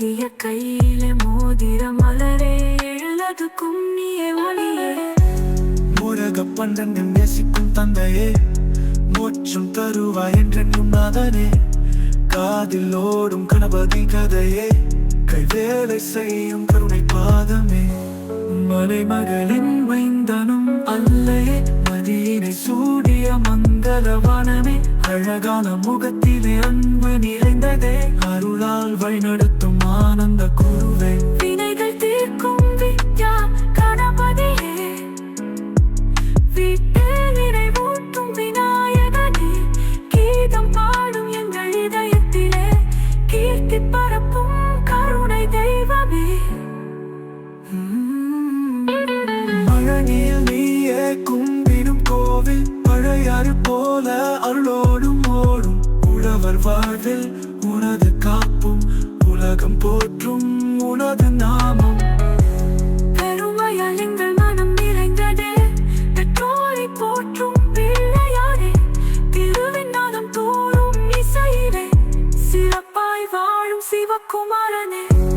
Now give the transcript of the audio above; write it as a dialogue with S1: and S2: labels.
S1: ஏந்திய கையில மோதிர மலரே எழுது கும்மிய ஒளியே.
S2: முருக முருகப்பண்டன் நேசிக்கும் தந்தையே மோட்சம் தருவாய் என்றென்னும் நாதனே. காதில் ஓடும் கணபதி கதையே கைவேலை செய்யும் கருணை பாதமே. மலை மகளின் வைந்தனும் அல்லையே மதியினை சூடிய மங்களவானமே அழகான முகத்திலே அன்பு நிறைந்ததே அருளால் வழிநடத்தும் ஆனந்த குருவே.
S1: வினைகள் தீர்க்கும் வித்யா கணபதியே. வீட்டில் நிறைவூட்டும் விநாயகனே. கீதம் பாடும் எங்கள் இதயத்திலே கீர்த்தி பரப்பும் கருணை தெய்வமே.
S2: மழனியில் நீயே கும்பிடும் கோவில். பழையாறு போல அருளோடும் ஓடும். உழவர் வாழ்வில் உனது காப்பும் உலகம் போற்றும் உனது நாமம்.
S1: பெருமையால் எங்கள் மனம் நிறைந்ததே. பெற்றோரை போற்றும் பிள்ளையாரே. திருவின் நாதம் தோறும் இசையிலே. சிறப்பாய் வாழும் சிவகுமாரனே.